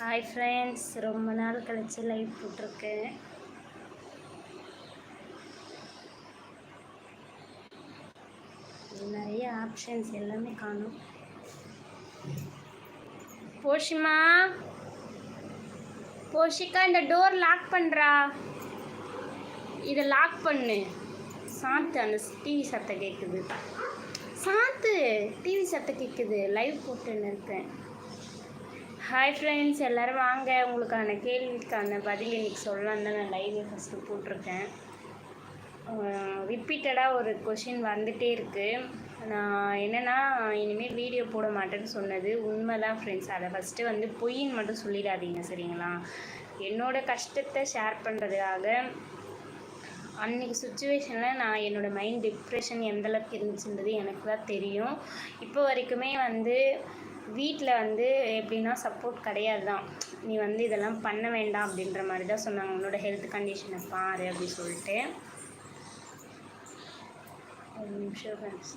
Hi friends ரொம்ப நாள் கழித்து லைவ் போட்டிருக்கேன் நிறைய ஆப்ஷன்ஸ் எல்லாமே காணும். போஷிமா போஷிக்கா இந்த டோர் லாக் பண்ணுறா இதை லாக் பண்ணு. சாத்து அந்த டிவி சத்தம் கேட்குது சாத்து டிவி சத்தம் கேட்குது லைவ் போட்டுன்னு இருக்கேன். ஹாய் ஃப்ரெண்ட்ஸ் எல்லோரும் வாங்க. உங்களுக்கான கேள்விக்கான பதில் இன்னைக்கு சொல்லலாம் தான் நான் லைவ் ஃபஸ்ட்டு போட்டிருக்கேன். ரிப்பீட்டடாக ஒரு கொஷின் வந்துகிட்டே இருக்குது நான் என்னென்னா இனிமேல் வீடியோ போட மாட்டேன்னு சொன்னது உண்மை தான் ஃப்ரெண்ட்ஸ் அதை ஃபஸ்ட்டு வந்து பொய்ன்னு மட்டும் சொல்லிடாதீங்க சரிங்களா? என்னோட கஷ்டத்தை ஷேர் பண்ணுறதுக்காக அன்றைக்கி சுச்சுவேஷனில் நான் என்னோடய மைண்ட் டிப்ரெஷன் எந்தளவுக்கு இருந்துச்சுன்றது எனக்கு தான் தெரியும். இப்போ வரைக்குமே வந்து வீட்டில் வந்து எப்படின்னா சப்போர்ட் கிடையாது தான் நீ வந்து இதெல்லாம் பண்ண வேண்டாம் அப்படின்ற மாதிரி தான் சொன்னாங்க. உன்னோட ஹெல்த் கண்டிஷனை பாரு அப்படி சொல்லிட்டு. ஒரு நிமிஷம் ஃப்ரெண்ட்ஸ்